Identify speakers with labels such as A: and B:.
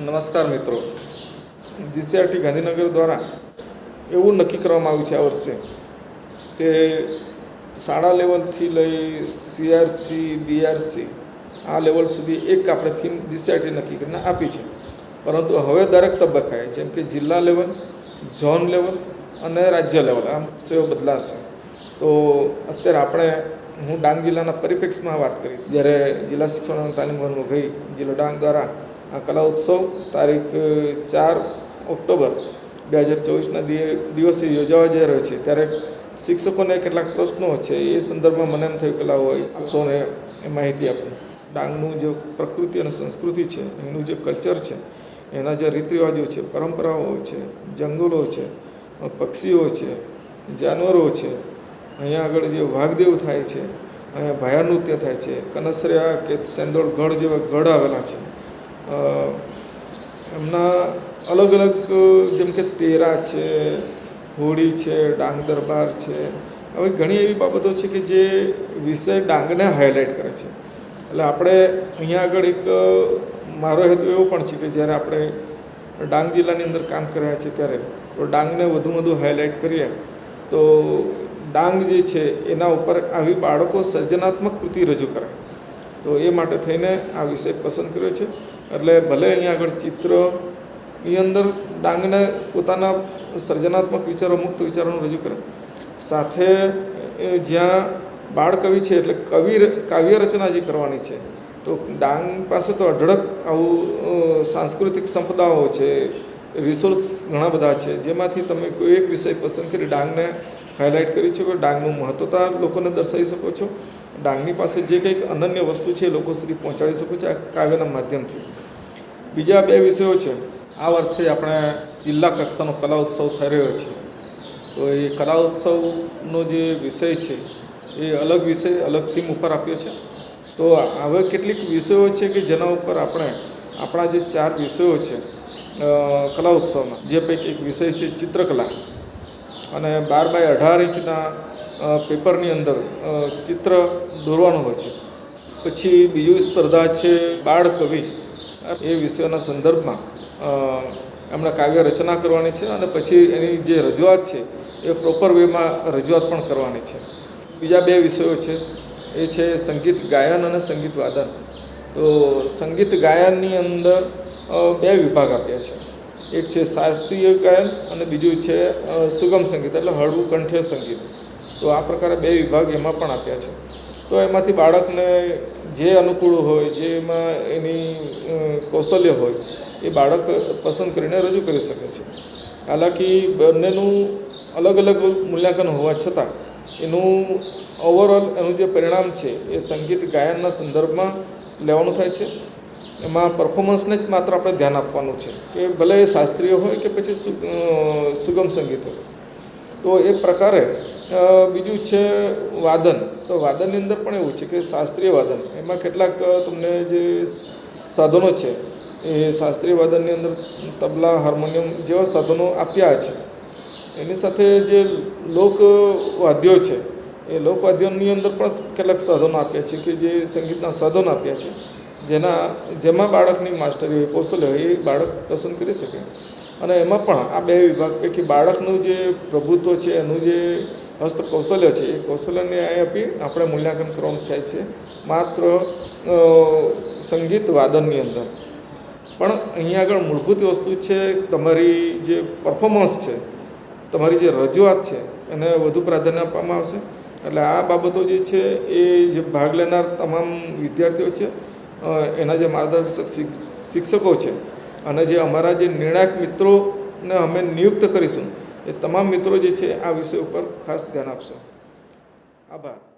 A: નમસ્કાર મિત્રો. જીસીઆરટી ગાંધીનગર દ્વારા એવું નક્કી કરવામાં આવ્યું છે આ વર્ષે કે શાળા લેવલથી લઈ સીઆરસી બીઆરસી આ લેવલ સુધી એક આપણે થીમ જીસીઆરટી નક્કી કરીને આપી છે. પરંતુ હવે દરેક તબક્કાએ, જેમ કે જિલ્લા લેવલ, ઝોન લેવલ અને રાજ્ય લેવલ આમ સેવો બદલાશે. તો અત્યારે આપણે, હું ડાંગ જિલ્લાના પરિપ્રેક્ષમાં વાત કરીશ. જ્યારે જિલ્લા શિક્ષણ તાલીમ ભવનમાં ગઈ, જિલ્લો ડાંગ દ્વારા આ કલા ઉત્સવ તારીખ ચાર ઓક્ટોબર બે હજાર ચોવીસના દિવસે યોજાવા જઈ રહ્યો છે. ત્યારે શિક્ષકોને કેટલાક પ્રશ્નો છે, એ સંદર્ભમાં મને એમ થયું કલા હોય આપશોને એ માહિતી આપું. ડાંગનું જે પ્રકૃતિ અને સંસ્કૃતિ છે, એનું જે કલ્ચર છે, એના જે રીત રિવાજો છે, પરંપરાઓ છે, જંગલો છે પક્ષીઓ છે, જાનવરો છે, અહીંયા આગળ જે વાઘદેવ થાય છે, અહીંયા ભાયા નૃત્ય થાય છે, કનસરિયા કે સેંદોળ ગઢ જેવા ગઢ આવેલા છે. એમના અલગ અલગ, જેમ કે તેરા છે, હોળી છે, ડાંગ દરબાર છે આવી ઘણી એવી બાબતો છે કે જે વિષય ડાંગને હાઇલાઇટ કરે છે. એટલે આપણે અહીંયા આગળ એક, મારો હેતુ એવો પણ છે કે જ્યારે આપણે ડાંગ જિલ્લાની અંદર કામ કર્યા છીએ ત્યારે, તો ડાંગને વધુ વધુ હાઇલાઇટ કરીએ, તો ડાંગ જે છે એના ઉપર આવી બાળકો સર્જનાત્મક કૃતિ રજૂ કરે. તો એ માટે થઈને આ વિષય પસંદ કર્યો છે. એટલે ભલે અહીંયા આગળ ચિત્રની અંદર ડાંગને પોતાના સર્જનાત્મક વિચારો, મુક્ત વિચારોનું રજૂ કરે. સાથે જ્યાં બાળકવિ છે, એટલે કવિ કાવ્ય રચના જે કરવાની છે, તો ડાંગ પાસે તો અઢળક આવું સાંસ્કૃતિક સંપદાઓ છે રિસોર્સ ઘણા બધા છે, જેમાંથી તમે કોઈ એક વિષય પસંદ કરી ડાંગને હાઇલાઇટ કરી શકો, ડાંગનું મહત્વતા લોકોને દર્શાવી શકો છો. ડાંગની પાસે જે કંઈક અનન્ય વસ્તુ છે એ લોકો સુધી પહોંચાડી શકો છો આ કાવ્યના માધ્યમથી. બીજા બે વિષયો છે. આ વર્ષે આપણે જિલ્લા કક્ષાનો કલા ઉત્સવ થઈ રહ્યો છે. તો એ કલા ઉત્સવનો જે વિષય છે એ અલગ વિષય, અલગ થીમ ઉપર આપ્યો છે. તો હવે કેટલીક વિષયો છે કે જેના ઉપર આપણે આપણા જે ચાર વિષયો છે કલા ઉત્સવમાં. જે પૈકી એક વિષય છે ચિત્રકલા. અને બાર બાય અઢાર ઇંચના પેપરની અંદર ચિત્ર દોરવાનું હોય છે. પછી બીજું સ્પર્ધા છે બાળ કવિ. એ વિષયોના સંદર્ભમાં એમણે કાવ્ય રચના કરવાની છે અને પછી એની જે રજૂઆત છે, એ પ્રોપર વેમાં રજૂઆત પણ કરવાની છે. બીજા બે વિષયો છે. એ છે સંગીત ગાયન અને સંગીત વાદન. તો સંગીત ગાયનની અંદર બે વિભાગ આપ્યા છે. એક છે શાસ્ત્રીય ગાયન અને બીજું છે સુગમ સંગીત, એટલે હળવું કંઠ્ય સંગીત. તો આ પ્રકારે બે વિભાગ એમાં પણ આપ્યા છે. તો એમાંથી બાળકને જે અનુકૂળ હોય જેમાં એની કૌશલ્ય હોય, એ બાળક પસંદ કરીને રજૂ કરી શકે છે. હાલાકી બંનેનું અલગ અલગ મૂલ્યાંકન હોવા છતાં એનું ઓવરઓલ એનું જે પરિણામ છે, એ સંગીત ગાયનના સંદર્ભમાં લેવાનું થાય છે. એમાં પરફોર્મન્સને જ માત્ર આપણે ધ્યાન આપવાનું છે કે ભલે શાસ્ત્રીય હોય કે પછી સુગમ સંગીત હોય. તો એ પ્રકારે બીજું છે વાદન. તો વાદનની અંદર પણ એવું છે કે શાસ્ત્રીય વાદન. એમાં કેટલાક તમને જે સાધનો છે, એ શાસ્ત્રીય વાદનની અંદર તબલા, હાર્મોનિયમ જેવા સાધનો આપ્યા છે. એની સાથે જે લોકવાદ્યો છે, એ લોકવાદ્યોની અંદર પણ કેટલાક સાધનો આપ્યા છે કે જે સંગીતના સાધનો આપ્યા છે. જેના, જેમાં બાળકની માસ્ટરી હોય, કૌશલ્ય હોય, એ બાળક પસંદ કરી શકે. અને એમાં પણ આ બે વિભાગ પૈકી બાળકનું જે પ્રભુત્વ છે, એનું જે હસ્ત કૌશલ્ય છે. એ કૌશલ્યને આપી આપણે મૂલ્યાંકન કરવાનું થાય છે. માત્ર સંગીત વાદનની અંદર. પણ અહીંયા આગળ મૂળભૂત વસ્તુ છે, તમારી જે પરફોર્મન્સ છે, તમારી જે રજૂઆત છે, એને વધુ પ્રાધાન્ય આપવામાં આવશે. એટલે આ બાબતો જે છે, એ જે ભાગ લેનાર તમામ વિદ્યાર્થીઓ છે એના જે માર્ગદર્શક શિક્ષકો છે, અને જે અમારા જે નિર્ણાયક મિત્રોને અમે નિયુક્ત કરીશું એ તમામ મિત્રો જે છે આ વિષય ઉપર ખાસ ધ્યાન આપશો. આભાર.